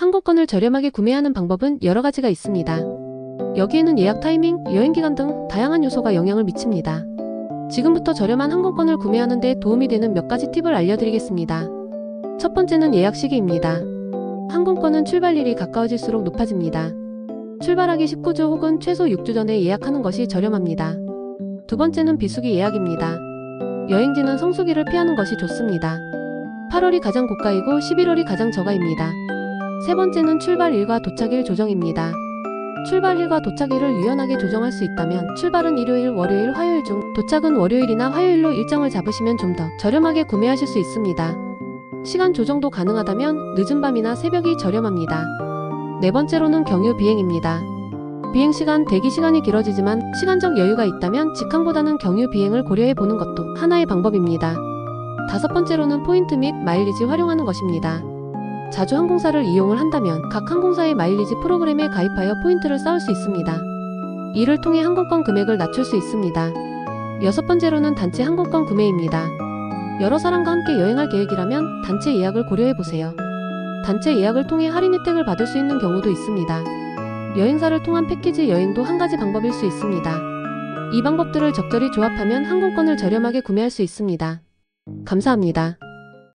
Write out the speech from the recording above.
항공권을 저렴하게 구매하는 방법은 여러 가지가 있습니다. 여기에는 예약 타이밍, 여행 기간 등 다양한 요소가 영향을 미칩니다. 지금부터 저렴한 항공권을 구매하는 데 도움이 되는 몇 가지 팁을 알려드리겠습니다. 첫 번째는 예약 시기입니다. 항공권은 출발일이 가까워질수록 높아집니다. 출발하기 19주 혹은 최소 6주 전에 예약하는 것이 저렴합니다. 두 번째는 비수기 예약입니다. 여행지는 성수기를 피하는 것이 좋습니다. 8월이 가장 고가이고 11월이 가장 저가입니다. 세 번째는 출발일과 도착일 조정입니다. 출발일과 도착일을 유연하게 조정할 수 있다면 출발은 일요일, 월요일, 화요일 중 도착은 월요일이나 화요일로 일정을 잡으시면 좀 더 저렴하게 구매하실 수 있습니다. 시간 조정도 가능하다면 늦은 밤이나 새벽이 저렴합니다. 네 번째로는 경유 비행입니다. 비행 시간, 대기 시간이 길어지지만 시간적 여유가 있다면 직항보다는 경유 비행을 고려해 보는 것도 하나의 방법입니다. 다섯 번째로는 포인트 및 마일리지 활용하는 것입니다. 자주 항공사를 이용을 한다면 각 항공사의 마일리지 프로그램에 가입하여 포인트를 쌓을 수 있습니다. 이를 통해 항공권 금액을 낮출 수 있습니다. 여섯 번째로는 단체 항공권 구매입니다. 여러 사람과 함께 여행할 계획이라면 단체 예약을 고려해 보세요. 단체 예약을 통해 할인 혜택을 받을 수 있는 경우도 있습니다. 여행사를 통한 패키지 여행도 한 가지 방법일 수 있습니다. 이 방법들을 적절히 조합하면 항공권을 저렴하게 구매할 수 있습니다. 감사합니다.